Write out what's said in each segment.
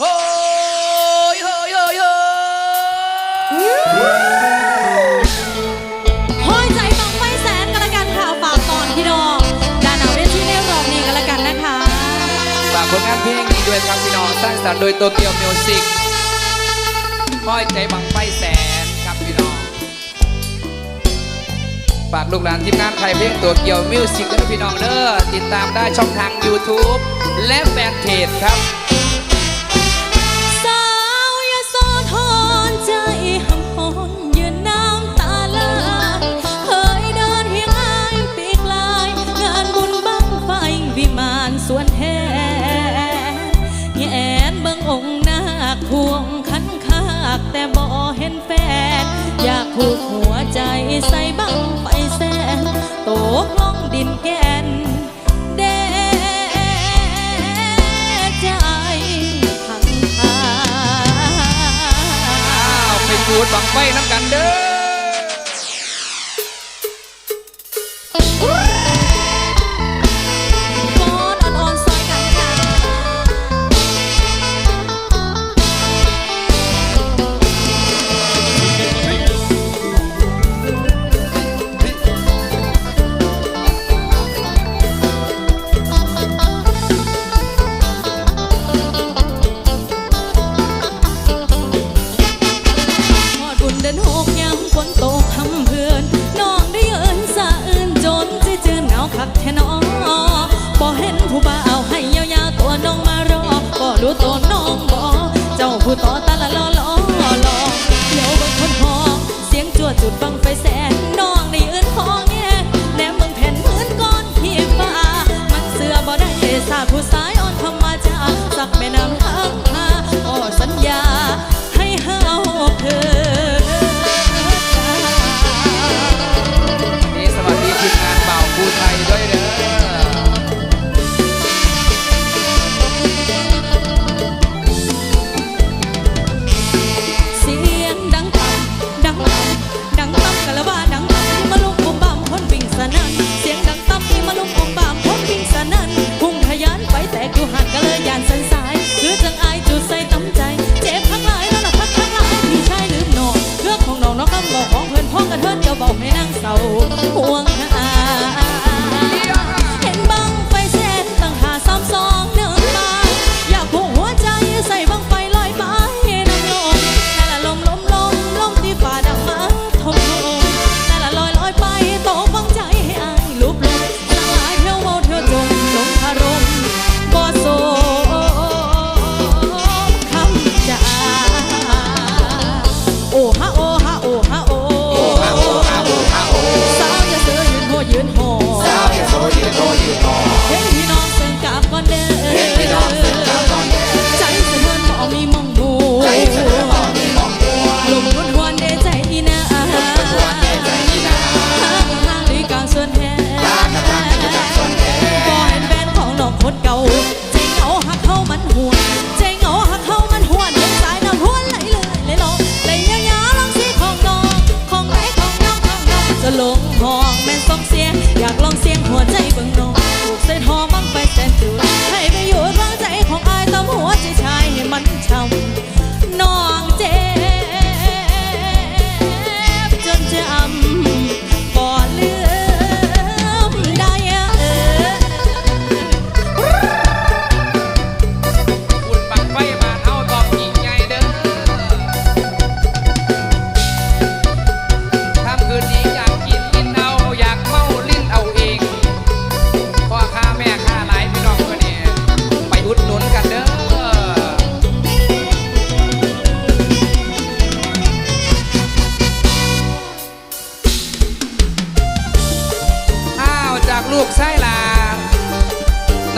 Hoi, อยใจฟังไฟแสนกันละกันค่ะ ฝากตอนพี่น้องดานเอาได้ที่ได้รองนี้กันละกันนะคะ ฝากผลงานเพลงนี้ด้วยครับพี่น้องสร้างสรรค์โดยโตเกียวมิวสิกห้อยใจบังไฟแสนครับพี่น้อง ฝากลูกหลานทีมงานไทยเพลงตัวเกียวมิวสิกด้วยพี่น้องเด้อติดตามได้ช่องทาง YouTube และแฟนเพจครับ ผูกหัวใจใส่บังไฟแสนตกลองดินแกนเดใจพังพาเป็นบูดบังไฟน้ำกันเด้อ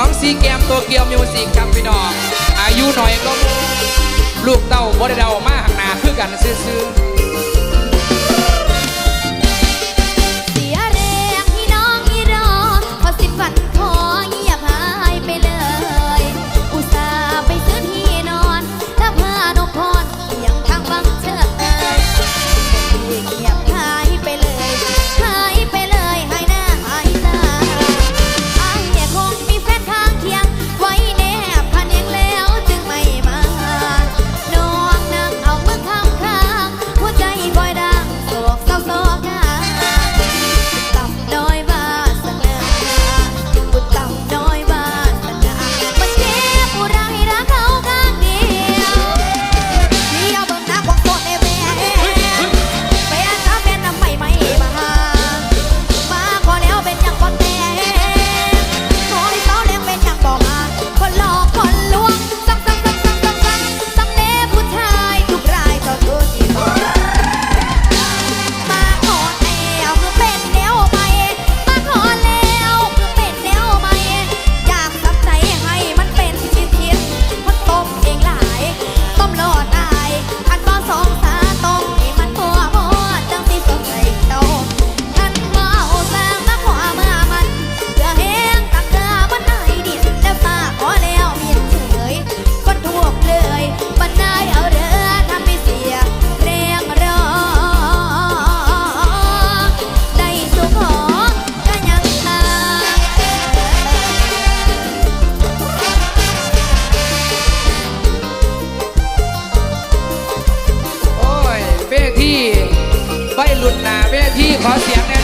น้องซีเกมตัวเกียวมิวสิกครับพี่น้อง อายุหน่อยก็ลูกเต่าบ่ได้เดามาหักหนาคือกันซื้อ ทีขอเสียงแน่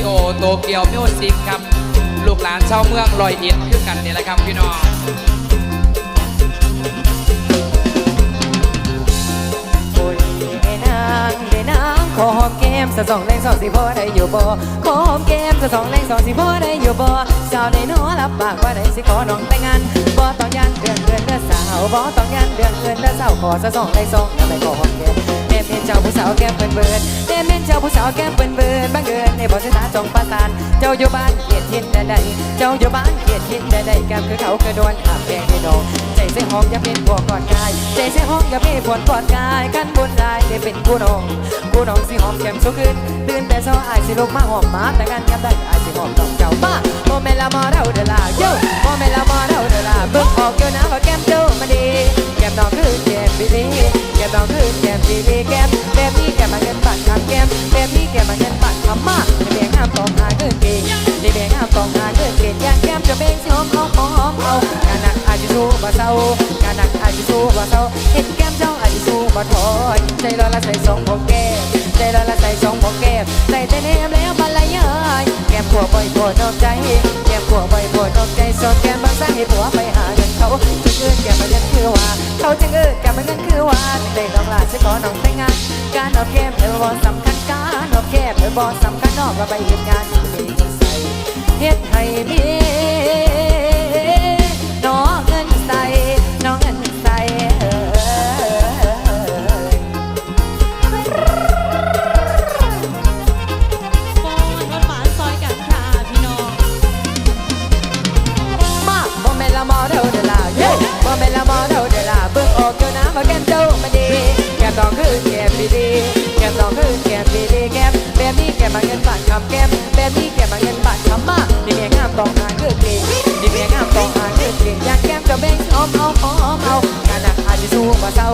ีโอโตเกียวมิวสิกครับ ลูกหลานชาวเมืองลอยเอ็ดคือกันนี่แหละครับพี่น้องโอนางไอ้นางขอหอมแก้มสะสองแรงสองสิพอได้อยู่บ่ขอหอมแก้มสะสองแรงสองสิพอได้อยู่บ่สาวในน้อรับปากว่าได้สิขอน้องแต่งงานบ่ต้องยันเดือนเดือนเดือนสาวบ่ต้องยันเดือนเดือนเดือนสาวขอสะสองแรงสองอย่าไปขอหอมแก้ม ม่เป็นเจ้าผู้สาวแก้มเปิ้นเบิ่นแม่เป็นเจ้าผู้สาวแก้มเปิ้นเบิ่นบังเอิญในบ่สายตาจงประสานเจ้าอยู่บ้านเกียรติทินใดๆเจ้าอยู่บ้านเกียรติทินใดๆแก้มคือเขาคือโดนขับแดงในดง ใจเสียห้องอย่าเป็นพวกกอดกายใจเสียห้องอย่าเป็นพวกกอดกายกันบนได้ได้เป็นกูน้องกูน้องสิหอมแก้มสุขึ้นตื่นแต่เช้าอายสิลกมาหอมมาแต่งานกันได้อายสิหอมน้องเจ้าป้าโมเมละมอเราเดอลาโยโมเมละมอเราเดอลาเบิ่งออกเกี่ยวนะว่าแก้มเจ้ามาดีแก้มน้องคือแก้มบิลีแก้มน้องคือแก้มบิลีแก้มแบบนี้แก้มมาเงินปัดคำแก้มแบบนี้แก้มมาเงินปัดคำมาในเบียงห้ามต้องหาเงินเก่งในเบียงห้ามต้องหาเงินเก่งอย่างแก้มจะเบ่งสิหอมหอมหอมเอาการนักอาจจะสู้บ่เศร้าการนักอาจจะสู้บ่เศร้าเห็นแก้มเจ้าอาจจะสู้บ่ถอยใจร้อนละใส่สองพวกแก้มใจร้อนละใส่สองพวกแก้มใส่แต่แนมแล้วบรรลัยเอ้ยแก้มผัวบ่อยปวนอกใจแก้มผัวบ่อยปวนอกใจสอนแก้มบางสร้างให้ผัวไปหาเงินเขาจึงเอื้อนแก้มมันยังคือว่า เขาจึงเอื้อนแก้มมันยังคือว่าได้น้องลาจะขอน้องแต่งงานการนอกแก้มเธอบ่สำคัญการนอกแก้มเธอบ่สำคัญนอกว่าไปเหตุงานที่มีใส่เฮ็ดให้มีน้องเงิน ใสน้องเงินใส่เออฟอนหวานซอยกันค่ะพี่น้องมาบ่แม่นละมอเท่าเดอลาเย้บ่แม่นละมอเท่าเดอลาเบิ่งออกอยู่นะว่าแก้มเจ้ามันดีแก้มต้องคือแก้มดีๆแก้มต้องคือแก้มดีๆแก้มแบบนี้แก้มมาเงินบาทคำแก้มแบบนี้แก้มมาเงินบาทคำมาดีแม่งามต้องหาคือเก่ง เอาหอมเอางานหนักอาจจะสู้บ่เศร้า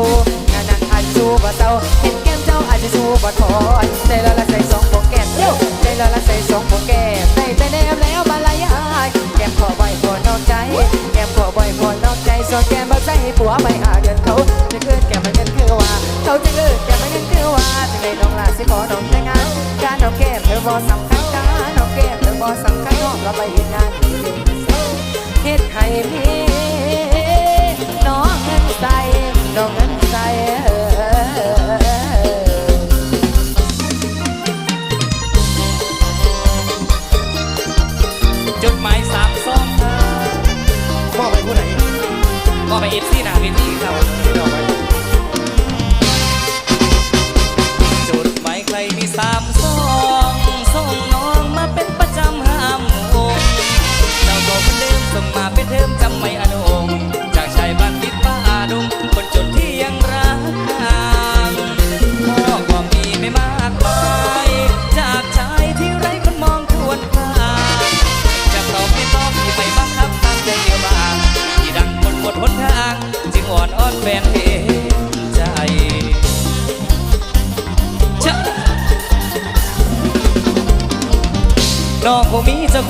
งานหนักอาจจะสู้บ่เศร้าเห็นแก้มเจ้าอาจจะสู้บ่ถอยใจละละใส่สองโปแก้มโยใจละละใส่สองโปแก้มใส่แต่แนมแล้วบาลายายแก้มขอไว้พอนอกใจ แก้มขอไว้พอนอกใจส่วนแก้มบ่ใส่ให้ผัวไปหาเงินเขาจะเกิดแก้มมันเงินคือว่าเขาจะเกิดแก้มมันเงินคือว่าจะได้น้องลาสิขอน้องแต่งงานการน้องแก้มเธอบ่สำคัญการน้องแก้มเธอบ่สำคัญน้องเราไปเฮ็ดงานเฮ็ดให้มี ใส่ดอกเงินใส่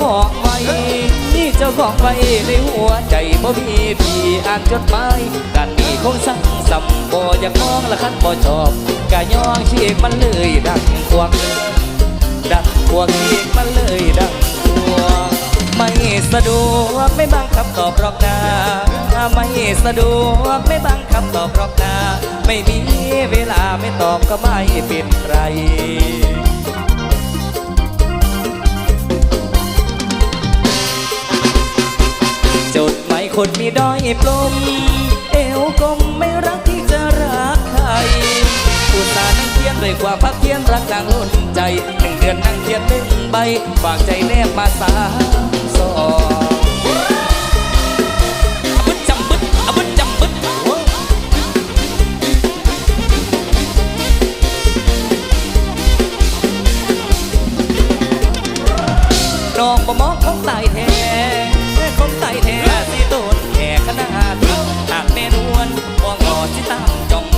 ของไว้นี่เจ้าของไปในหัวใจบ่มีพี่อ่านจดหมายกันนี้คงสั่งสัมบ่อยากมองละคันบ่ชอบกะย่องชีกมันเลยดังควงดังควงชีกมันเลยดังควงไม่สะดวกไม่บังคับตอบรอกนาไม่สะดวกไม่บังคับตอบรอกนาไม่มีเวลาไม่ตอบก็ไม่เป็นไร คนมีด้อยปลมเอวกลมไม่รักที่จะรักใครอุตส่าห์นั่งเทียนด้วยความพักเทียนรักจางล้นใจหนึ่งเดือนนั่งเทียนหนึ่งใบฝากใจแนบมาสามสองน้องบ่มองของตายแท้ของตายแท้ ขน่าทึ่งหากแม่นวลมองหอที่ตามจ้อง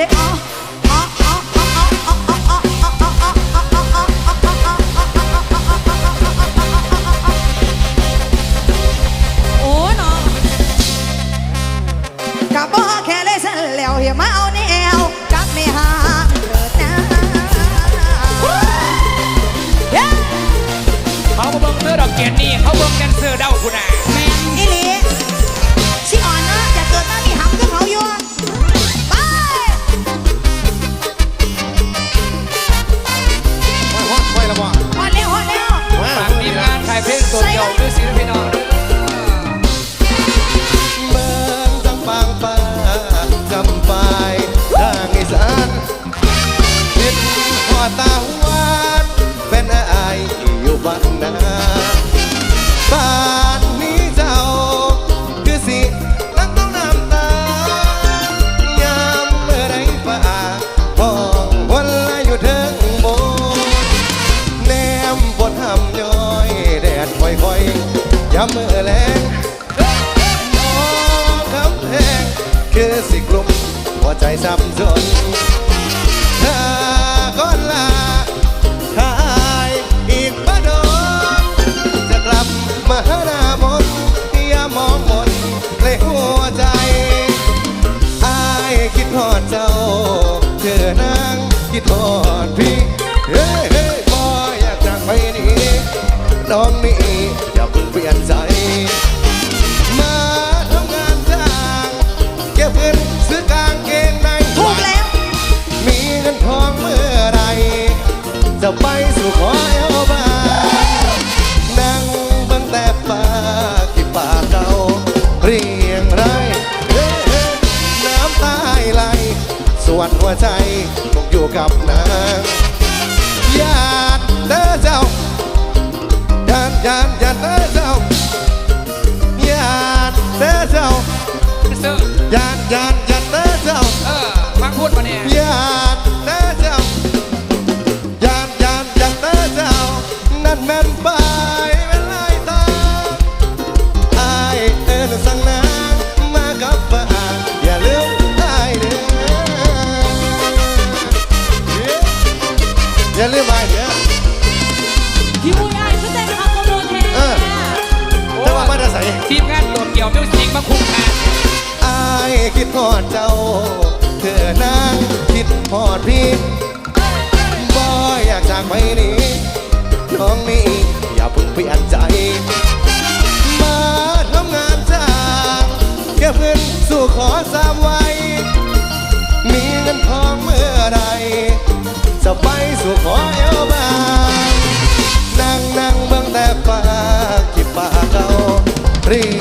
they are. หัวใจสับสนเธอคนลาทายอีกบ่โดนจะกลับมาหาหน้ามนอย่ามองหมนในหัวใจอายคิดทอดเจ้า เธอนางคิดทอดพี่เฮ้ยเฮ้ยบอยอยากจากไปนี้น้องนี้อย่าเพิ่งเปลี่ยนใจ ขอเอวบางนั่งบังแต่ป่าที่ป่าก่เรียงไรน้ำตาไรสวนหัวใจคงอยู่กับน้ำ พอดพี่บอยอยากจากไปนี้น้องนี่อย่าเพิ่งเปลี่ยนใจ มาทำงานจ้างเก็บเงินสู่ขอสามไว้ มีเงินทองเมื่อใดจะไปสู่ขอเอวบางนั่งนั่งเบื้องแต่ปากกิบปากเก่ารี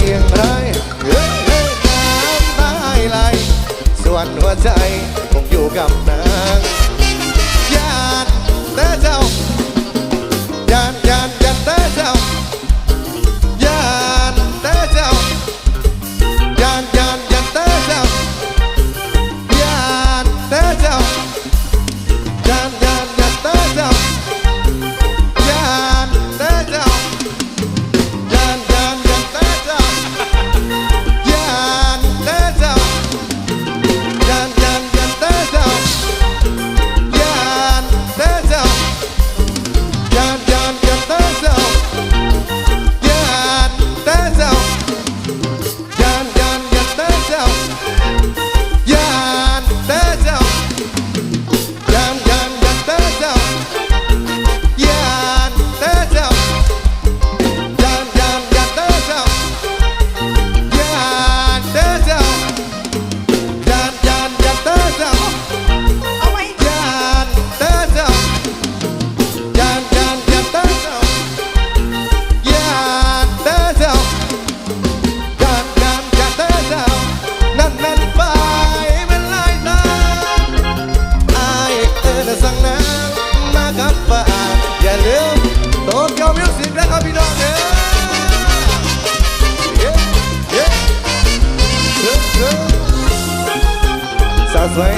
วย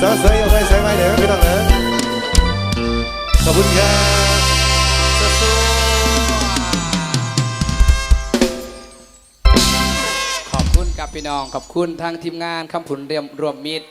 สาวสวยอยู่ไปใส่ไม้เดี๋ยวไม่ต้องเลยขอบคุณครับพี่น้องขอบคุณทางทีมงานคำผุนเรียมรวมมิตร